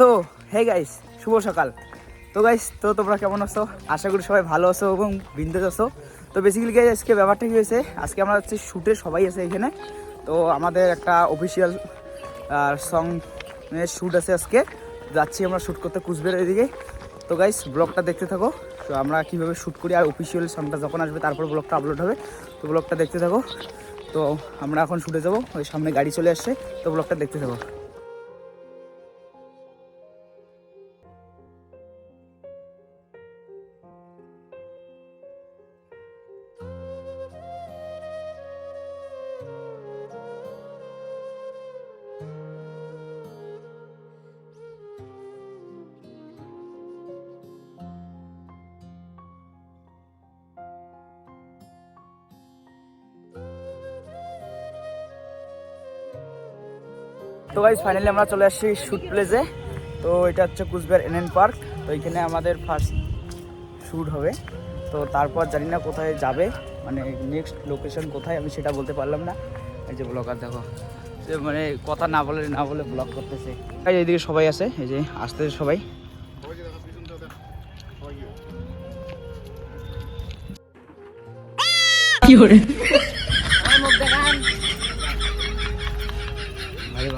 তো hey guys শুভ সকাল। তো গাইস তো তোমরা কেমন আছো? আশা করি সবাই ভালো আছো এবং বিন্দাস আছো। তো বেসিক্যালি গাইস আজকে ব্যাপারটা কি হয়েছে? আজকে আমরা হচ্ছে শ্যুটে সবাই আছে এখানে। তো আমাদের একটা অফিসিয়াল সং শ্যুট আছে আজকে। যাচ্ছি আমরা শ্যুট করতে কুচবিহারের এদিকে। তো গাইস ব্লগটা দেখতে থাকো। তো আমরা কীভাবে শ্যুট করি আর অফিসিয়াল সংটা যখন আসবে, তারপর ব্লগটা আপলোড হবে। তো ব্লগটা দেখতে থাকো। তো আমরা এখন শুটে যাব। ওই সামনে গাড়ি চলে আসছে। তো ব্লগটা দেখতে থাকো। তো গাইজ ফাইনালি আমরা চলে আসছি শ্যুট প্লেসে তো এটা হচ্ছে কুচবিহার এনএন পার্ক তো এখানে আমাদের ফার্স্ট শ্যুট হবে। তো তারপর জানি না কোথায় যাবে। মানে নেক্সট লোকেশন কোথায় আমি সেটা বলতে পারলাম না। এই যে ব্লগার দেখো। সে মানে কথা না বলে না বলে ব্লগ করতেছে। এই যে এইদিকে সবাই আছে। এই যে আসতেছে সবাই। ভাই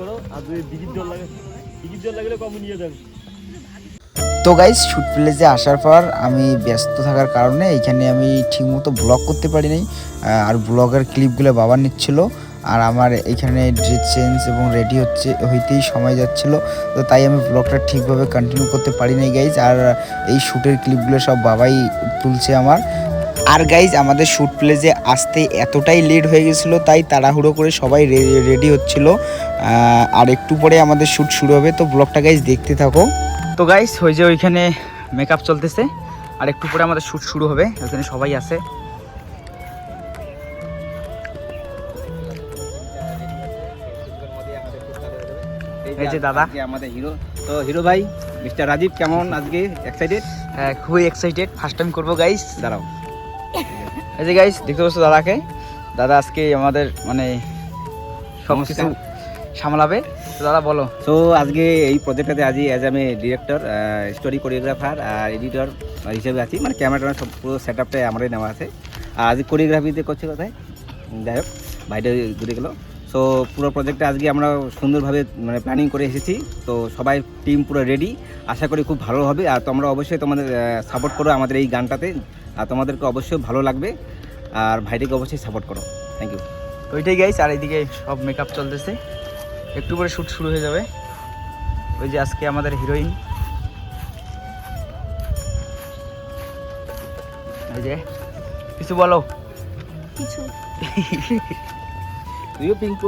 করো, আর যদি জল লাগে জল লাগলে নিয়ে যাবে। তো গাইজ শুট প্লেসে আসার পর আমি ব্যস্ত থাকার কারণে এখানে আমি ঠিকমতো ব্লগ করতে পারিনি আর ব্লগের ক্লিপগুলো বাবা নিচ্ছিল, আর আমার এখানে ড্রেস চেঞ্জ এবং রেডি হচ্ছে, হইতেই সময় যাচ্ছিল, তো তাই আমি ব্লগটা ঠিকভাবে কন্টিনিউ করতে পারি নাই গাইজ আর এই শ্যুটের ক্লিপগুলো সব বাবাই তুলছে আমার আর গাইজ আমাদের শ্যুট প্লেসে আসতে এতটাই লেট হয়ে গেছিল তাই তাড়াহুড়ো করে সবাই রেডি হচ্ছিল। আর একটু পরে আমাদের শ্যুট শুরু হবে। তো ব্লগটা গাইজ দেখতে থাকো। তো গাইস ওই যে ওইখানে মেকআপ চলতেছে। আর একটু পরে আমাদের শ্যুট শুরু হবে। ওখানে সবাই আছে। এই যে দাদা। আমাদের হিরো তো হিরো ভাই মিস্টার রাজীব কেমন আজকে? এক্সাইটেড হ্যাঁ, খুবই এক্সাইটেড ফার্স্ট টাইম করব গাইস দাঁড়াও। এই যে গাইস দেখতে পাচ্ছ দাদাকে? দাদা আজকে আমাদের মানে সব কিছু সামলাবে। তো দাদা বলো। সো আজকে এই প্রজেক্টটাতে আজই অ্যাজ আমি ডিরেক্টর স্টোরি কোরিওগ্রাফার আর এডিটর হিসেবে আছি। মানে ক্যামেরা সব পুরো সেট আপটাই আমারই নেওয়া আছে। আর আজ কোরিওগ্রাফিতে করছে কোথায়? যাই হোক বাইরে ঘুরে গেলো। সো পুরো প্রজেক্টটা আজকে আমরা সুন্দরভাবে মানে প্ল্যানিং করে এসেছি। তো সবাই টিম পুরো রেডি আশা করি খুব ভালো হবে। আর তোমরা অবশ্যই তোমাদের সাপোর্ট করো আমাদের এই গানটাতে। আর তোমাদেরকে অবশ্যই ভালো লাগবে। আর ভাইটিকে অবশ্যই সাপোর্ট করো। থ্যাংক ইউ তো ওইটাই গাইস আর এইদিকে সব মেকআপ চলতেছে। একটু পরে শ্যুট শুরু হয়ে যাবে। ওই যে আজকে আমাদের হিরোইন এই যে কিছু বলো। কিছু। তুইও পিঙ্ক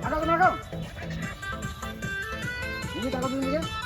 나가고 나가. 이게 나가보는 게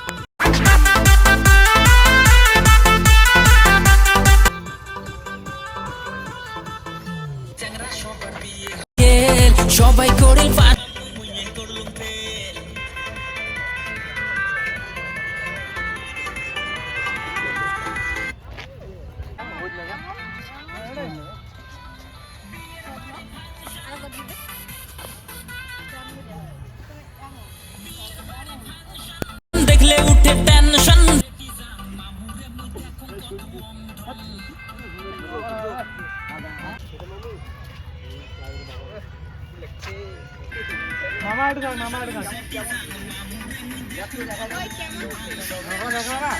দেখবে না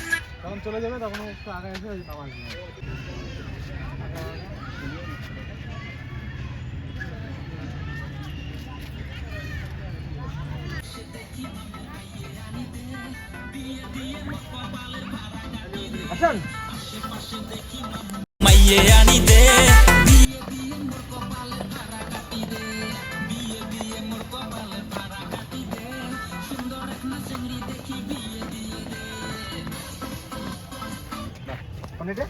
তখন চলে যাবে তখন একটু আগে এসে বাবা আসবে আসেন। মাইয়ে আনি দে এখন এটা?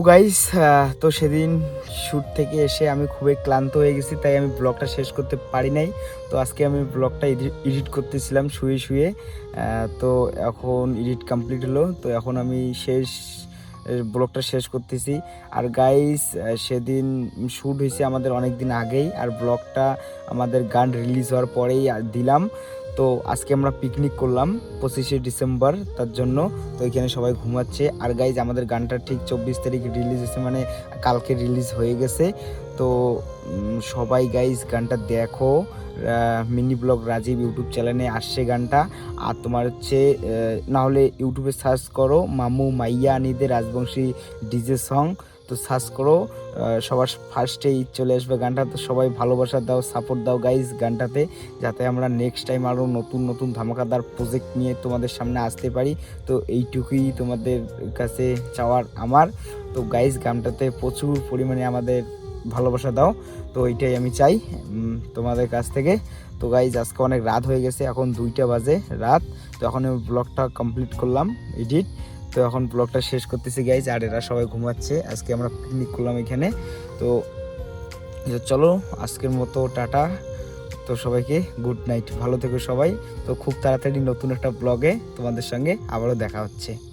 তো গাইস তো সেদিন শ্যুট থেকে এসে আমি খুবই ক্লান্ত হয়ে গেছি, তাই আমি ব্লগটা শেষ করতে পারি নাই। তো আজকে আমি ব্লগটা এডিট করতেছিলাম শুয়ে শুয়ে তো এখন এডিট কমপ্লিট হলো, তো এখন আমি শেষ ব্লগটা শেষ করতেছি। আর গাইস সেদিন শ্যুট হয়েছে আমাদের অনেক দিন আগেই, আর ব্লগটা আমাদের গান রিলিজ হওয়ার পরেই দিলাম। তো আজকে আমরা পিকনিক করলাম পঁচিশে ডিসেম্বর তার জন্য তো এখানে সবাই ঘুমাচ্ছে। আর গাইজ আমাদের গানটা ঠিক চব্বিশ তারিখ রিলিজ হয়েছে মানে কালকে রিলিজ হয়ে গেছে। তো সবাই গাইজ গানটা দেখো। মিনি ব্লগ রাজীব ইউটিউব চ্যানেলে আসছে গানটা। আর তোমার হচ্ছে আহ, না হলে ইউটিউবে সার্চ করো মামু মাইয়া আনিদের রাজবংশী ডিজে সং তো সার্চ করো সবার ফার্স্টেই চলে আসবে গানটা তো সবাই ভালোবাসা দাও সাপোর্ট দাও গাইজ গানটাতে, যাতে আমরা নেক্সট টাইম আরও নতুন নতুন ধামাকাদার প্রজেক্ট নিয়ে তোমাদের সামনে আসতে পারি। তো এইটুকুই তোমাদের কাছে চাওয়ার আমার। তো গাইজ গানটাতে প্রচুর পরিমাণে আমাদের ভালোবাসা দাও। তো এইটাই আমি চাই তোমাদের কাছ থেকে। তো গাইজ আজকে অনেক রাত হয়ে গেছে, এখন দুইটা বাজে রাত। তো এখন আমি ব্লগটা কমপ্লিট করলাম এডিট তো এখন ব্লগটা শেষ করতেছি গাইজ আর এরা সবাই ঘুমাচ্ছে। আজকে আমরা পিকনিক করলাম এখানে। তো চলো, আজকের মতো টাটা। তো সবাইকে গুড নাইট ভালো থেকো সবাই। তো খুব তাড়াতাড়ি নতুন একটা ব্লগে তোমাদের সঙ্গে আবারও দেখা হচ্ছে।